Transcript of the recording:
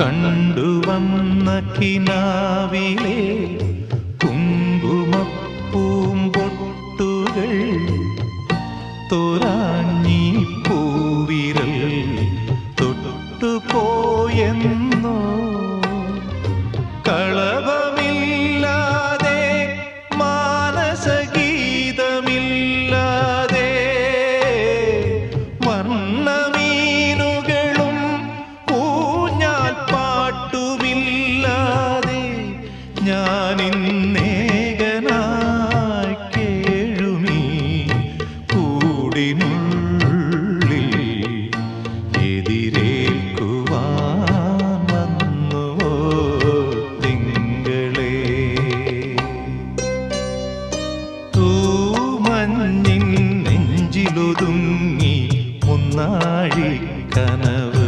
കണ്ടുവന്ന കിനാവിലെ കുങ്കുമപ്പൂമ്പൊട്ടുകൾ തോരാഞ്ഞി പൂവിരൽ തൊട്ടുപോയെന്നോ? കളവമില്ലാതെ മാനസകി കൂടിനുള്ളിൽ വന്നുവോ നെഞ്ചിലൊതുങ്ങി മുന്നാഴി Kanavu